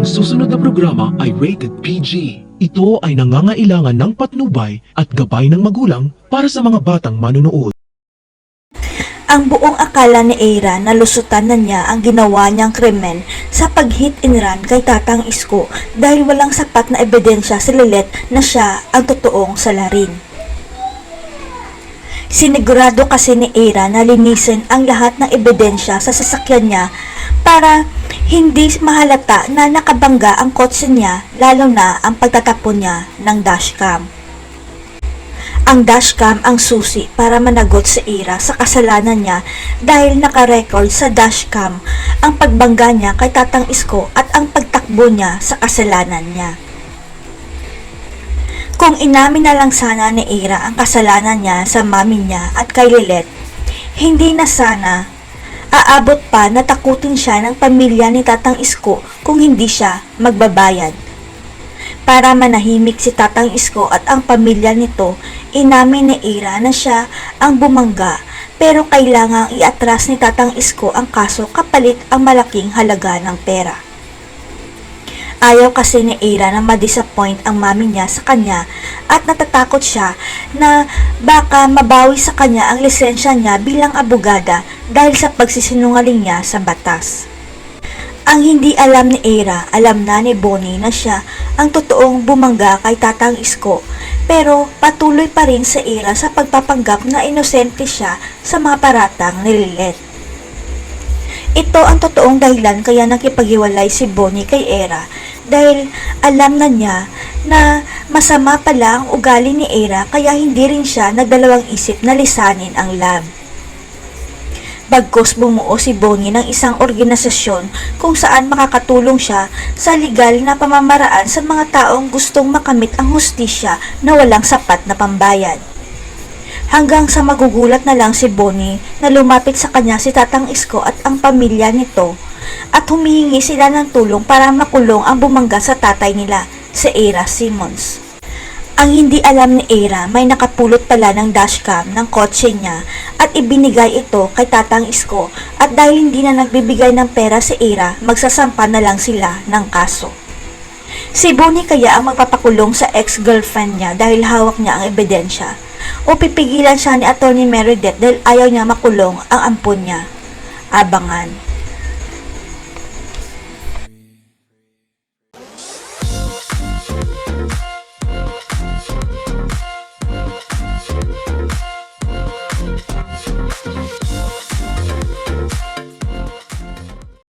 Ang susunod na programa ay rated PG. Ito ay nangangailangan ng patnubay at gabay ng magulang para sa mga batang manunood. Ang buong akala ni Eira na lusutan na niya ang ginawa niyang krimen sa pag-hit and run kay Tatang Isko dahil walang sapat na ebidensya si Lilet na siya ang totoong salarin. Sinigurado kasi ni Eira na linisin ang lahat ng ebidensya sa sasakyan niya para hindi mahalata na nakabangga ang kotse niya lalo na ang pagtatapon niya ng dashcam. Ang dashcam ang susi para managot si Ira sa kasalanan niya dahil nakarecord sa dashcam ang pagbangga niya kay Tatang Isko at ang pagtakbo niya sa kasalanan niya. Kung inamin na lang sana ni Ira ang kasalanan niya sa mami niya at kay Lilet, hindi na sana aabot pa na takutin siya ng pamilya ni Tatang Isko kung hindi siya magbabayad. Para manahimik si Tatang Isko at ang pamilya nito, inamin ni Ira na siya ang bumangga pero kailangang iatras ni Tatang Isko ang kaso kapalit ang malaking halaga ng pera. Ayaw kasi ni Ira na ma-disappoint ang mami niya sa kanya at natatakot siya na baka mabawi sa kanya ang lisensya niya bilang abogada dahil sa pagsisinungaling niya sa batas. Ang hindi alam ni Era, alam na ni Bonnie na siya ang totoong bumangga kay Tatang Isko, pero patuloy pa rin sa Era sa pagpapanggap na inosente siya sa mga paratang ni Lilet. Ito ang totoong dahilan kaya nakipaghiwalay si Bonnie kay Era dahil alam na niya na masama pala ang ugali ni Era kaya hindi rin siya nagdalawang isip na lisanin ang lab. Bagkos bumuo si Bonnie ng isang organisasyon kung saan makakatulong siya sa legal na pamamaraan sa mga taong gustong makamit ang hustisya na walang sapat na pambayad. Hanggang sa magugulat na lang si Bonnie na lumapit sa kanya si Tatang Isko at ang pamilya nito at humihingi sila ng tulong para makulong ang bumangga sa tatay nila, si Era Simmons. Ang hindi alam ni Era, may nakapulot pala ng dashcam ng kotse niya at ibinigay ito kay Tatang Isko at dahil hindi na nagbibigay ng pera si Era, magsasampa na lang sila ng kaso. Si Bonnie kaya ang magpapakulong sa ex-girlfriend niya dahil hawak niya ang ebidensya o pipigilan siya ni Atty. Meredith dahil ayaw niya makulong ang ampon niya. Abangan.